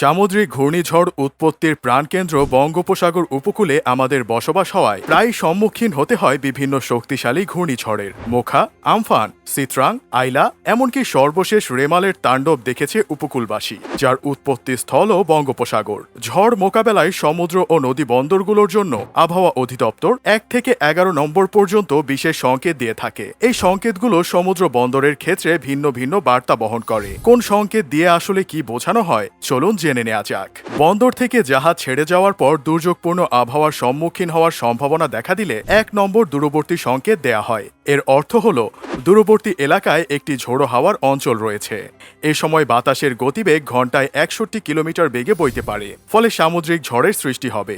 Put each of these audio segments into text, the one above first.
সামুদ্রিক ঘূর্ণিঝড় উৎপত্তির প্রাণকেন্দ্র বঙ্গোপসাগর উপকূলে আমাদের বসবাস হওয়ায় প্রায় সম্মুখীন হতে হয় বিভিন্ন শক্তিশালী ঘূর্ণিঝড়ের। মোখা, আমফান, সিত্রাং, আইলা, এমনকি সর্বশেষ রেমালের তাণ্ডব দেখেছে উপকূলবাসী, যার উৎপত্তি স্থলও বঙ্গোপসাগর। ঝড় মোকাবেলায় সমুদ্র ও নদী বন্দরগুলোর জন্য আবহাওয়া অধিদপ্তর এক থেকে এগারো নম্বর পর্যন্ত বিশেষ সংকেত দিয়ে থাকে। এই সংকেতগুলো সমুদ্র বন্দরের ক্ষেত্রে ভিন্ন ভিন্ন বার্তা বহন করে। কোন সংকেত দিয়ে আসলে কি বোঝানো হয়? চলুন জেনে নেওয়া যাক। বন্দর থেকে জাহাজ ছেড়ে যাওয়ার পর দুর্যোগপূর্ণ আবহাওয়ার সম্মুখীন হওয়ার সম্ভাবনা দেখা দিলে এক নম্বর দূরবর্তী সংকেত দেয়া হয়। এর অর্থ হল, দূরবর্তী এলাকায় একটি ঝোড়ো হাওয়ার অঞ্চল রয়েছে। এ সময় বাতাসের গতিবেগ ঘন্টায় একষট্টি কিলোমিটার বেগে বইতে পারে, ফলে সামুদ্রিক ঝড়ের সৃষ্টি হবে।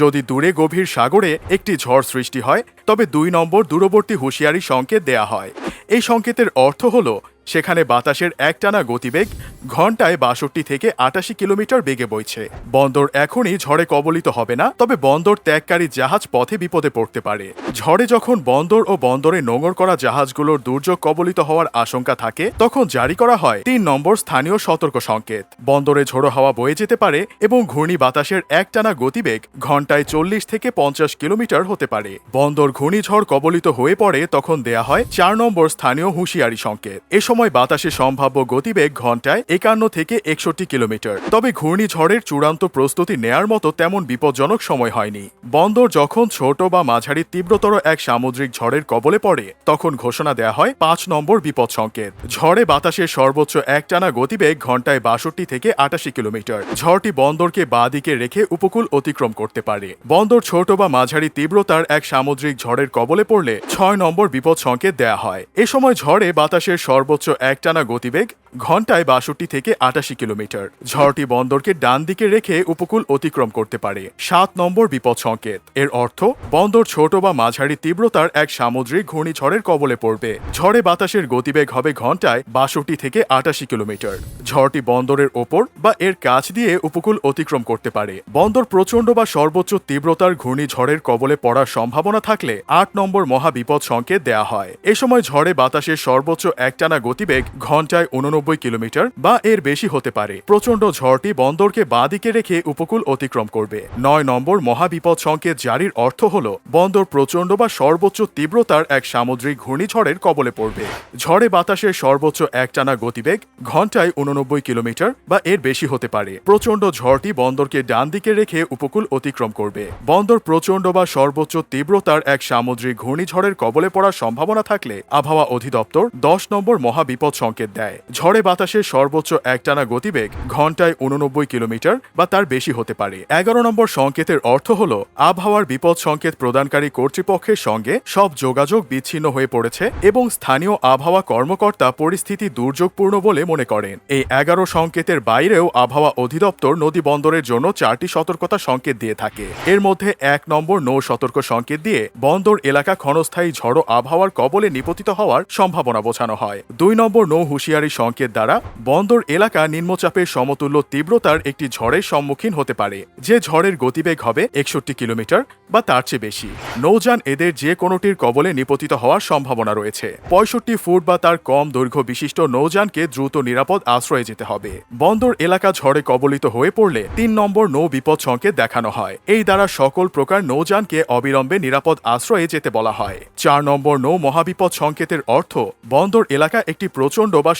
যদি দূরে গভীর সাগরে একটি ঝড় সৃষ্টি হয়, তবে দুই নম্বর দূরবর্তী হুঁশিয়ারি সংকেত দেয়া হয়। এই সংকেতের অর্থ হল সেখানে বাতাসের একটানা গতিবেগ ঘন্টায় বাষট্টি থেকে আটাশি কিলোমিটার বেগে বইছে। বন্দর এখনই ঝড়ে কবলিত হবে না, তবে বন্দর ত্যাগকারী জাহাজ পথে বিপদে পড়তে পারে। ঝড়ে যখন বন্দর ও বন্দরে নোঙর করা জাহাজগুলোর দুর্যোগ কবলিত হওয়ার আশঙ্কা থাকে, তখন জারি করা হয় তিন নম্বর স্থানীয় সতর্ক সংকেত। বন্দরে ঝোড়ো হাওয়া বয়ে যেতে পারে এবং ঘূর্ণি বাতাসের একটানা গতিবেগ ঘন্টায় চল্লিশ থেকে পঞ্চাশ কিলোমিটার হতে পারে। বন্দর ঘূর্ণিঝড় কবলিত হয়ে পড়ে তখন দেয়া হয় চার নম্বর স্থানীয় হুঁশিয়ারি সংকেত। এ সময় বাতাসে সম্ভাব্য গতিবেগ ঘন্টায় একান্ন থেকে একষট্টি কিলোমিটার। তবে ঘূর্ণিঝড়ের চূড়ান্ত প্রস্তুতি নেয়ার মতো তেমন বিপজ্জনক সময় হয়নি। বন্দর যখন ছোট বা মাঝারি তীব্রতর এক সামুদ্রিক ঝড়ের কবলে পড়ে, তখন ঘোষণা দেয়া হয় পাঁচ নম্বর বিপদ সংকেত। ঝড়ে বাতাসের সর্বোচ্চ একটানা গতিবেগ ঘন্টায় বাষট্টি থেকে আটাশি কিলোমিটার। ঝড়টি বন্দরকে বাঁ দিকে রেখে উপকূল অতিক্রম করতে পারে। বন্দর ছোট বা মাঝারি তীব্রতার এক সামুদ্রিক ঝড়ের কবলে পড়লে ছয় নম্বর বিপদ সংকেত দেয়া হয়। এ সময় ঝড়ে বাতাসের সর্বোচ্চ একটানা গতিবেগ ঘন্টায় বাষট্টি থেকে আটাশি কিলোমিটার। ঝড়টি বন্দরকে ডান দিকে রেখে উপকূল অতিক্রম করতে পারে। সাত নম্বর বিপদ সংকেত। এর অর্থ, বন্দর ছোট বা মাঝারি তীব্রতার এক সামুদ্রিক ঘূর্ণিঝড়ের কবলে পড়বে। ঝড়ে বাতাসের গতিবেগ হবে ঘন্টায় বাষট্টি থেকে আটাশি কিলোমিটার। ঝড়টি বন্দরের ওপর বা এর কাছ দিয়ে উপকূল অতিক্রম করতে পারে। বন্দর প্রচণ্ড বা সর্বোচ্চ তীব্রতার ঘূর্ণিঝড়ের কবলে পড়ার সম্ভাবনা থাকলে আট নম্বর মহাবিপদ সংকেত দেয়া হয়। এ সময় ঝড়ে বাতাসের সর্বোচ্চ একটানা গতিবেগ ঘন্টায় উননব্বই কিলোমিটার বা এর বেশি হতে পারে। প্রচণ্ড ঝড়টি বন্দরকে বাঁ দিকে রেখে উপকূল অতিক্রম করবে। নয় নম্বর মহাবিপদ সংকেত জারির অর্থ হল, বন্দর প্রচণ্ড বা সর্বোচ্চ তীব্রতার এক সামুদ্রিক ঘূর্ণিঝড়ের কবলে পড়বে। ঝড়ে বাতাসের সর্বোচ্চ একটানা গতিবেগ ঘন্টায় উননব্বই কিলোমিটার বা এর বেশি হতে পারে। প্রচণ্ড ঝড়টি বন্দরকে ডান দিকে রেখে উপকূল অতিক্রম করবে। বন্দর প্রচণ্ড বা সর্বোচ্চ তীব্রতার এক সামুদ্রিক ঘূর্ণিঝড়ের কবলে পড়ার সম্ভাবনা থাকলে আবহাওয়া অধিদপ্তর দশ নম্বর মহাবিপদ সংকেত দেয়। ঝড়ে বাতাসের সর্বোচ্চ একটানা গতিবেগ ঘন্টায় উননব্বই কিলোমিটার বা তার বেশি হতে পারে। এগারো নম্বর সংকেতের অর্থ হল, আবহাওয়ার বিপদ সংকেত প্রদানকারী কর্তৃপক্ষের সঙ্গে সব যোগাযোগ বিচ্ছিন্ন হয়ে পড়েছে এবং স্থানীয় আবহাওয়া কর্মকর্তা পরিস্থিতি দুর্যোগপূর্ণ বলে মনে করেন। এই এগারো সংকেতের বাইরেও আবহাওয়া অধিদপ্তর নদী বন্দরের জন্য চারটি সতর্কতা সংকেত দিয়ে থাকে। এর মধ্যে এক নম্বর নৌ সতর্ক সংকেত দিয়ে বন্দর এলাকা ক্ষণস্থায়ী ঝড়ো আবহাওয়ার কবলে নিপতিত হওয়ার সম্ভাবনা বোঝানো হয়। দুই নম্বর নৌ হুঁশিয়ারি সংকেত দ্বারা বন্দর এলাকা নিম্নচাপের সমতুল্য তীব্রতার একটি ঝড়ের সম্মুখীন হতে পারে। যে ঝড়ের গতিবেগ হবে একষট্টি কিলোমিটার বা তার চেয়ে বেশি। নৌযান এদের যে কোনোটির কবলে নিপতিত হওয়ার সম্ভাবনা রয়েছে। পঁয়ষট্টি ফুট বা তার কম দৈর্ঘ্য বিশিষ্ট নৌযানকে দ্রুত নিরাপদ আশ্রয়ে যেতে হবে। বন্দর এলাকা ঝড়ে কবলিত হয়ে পড়লে তিন নম্বর নৌ বিপদ সংকেত দেখানো হয়। এই দ্বারা সকল প্রকার নৌযানকে অবিলম্বে নিরাপদ আশ্রয়ে যেতে বলা হয়। চার নম্বর নৌ মহাবিপদ সংকেতের অর্থ বন্দর এলাকা একটি প্রচণ্ড বা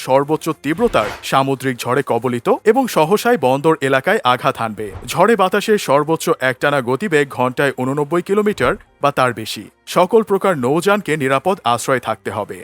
সর্বোচ্চ তীব্রতার, সামুদ্রিক ঝড়ে কবলিত এবং সহসায় বন্দর এলাকায় আঘাত হানবে। ঝড়ে বাতাসের সর্বোচ্চ একটানা গতিবেগ ঘন্টায় উননব্বই কিলোমিটার বা তার বেশি। সকল প্রকার নৌযানকে নিরাপদ আশ্রয় থাকতে হবে।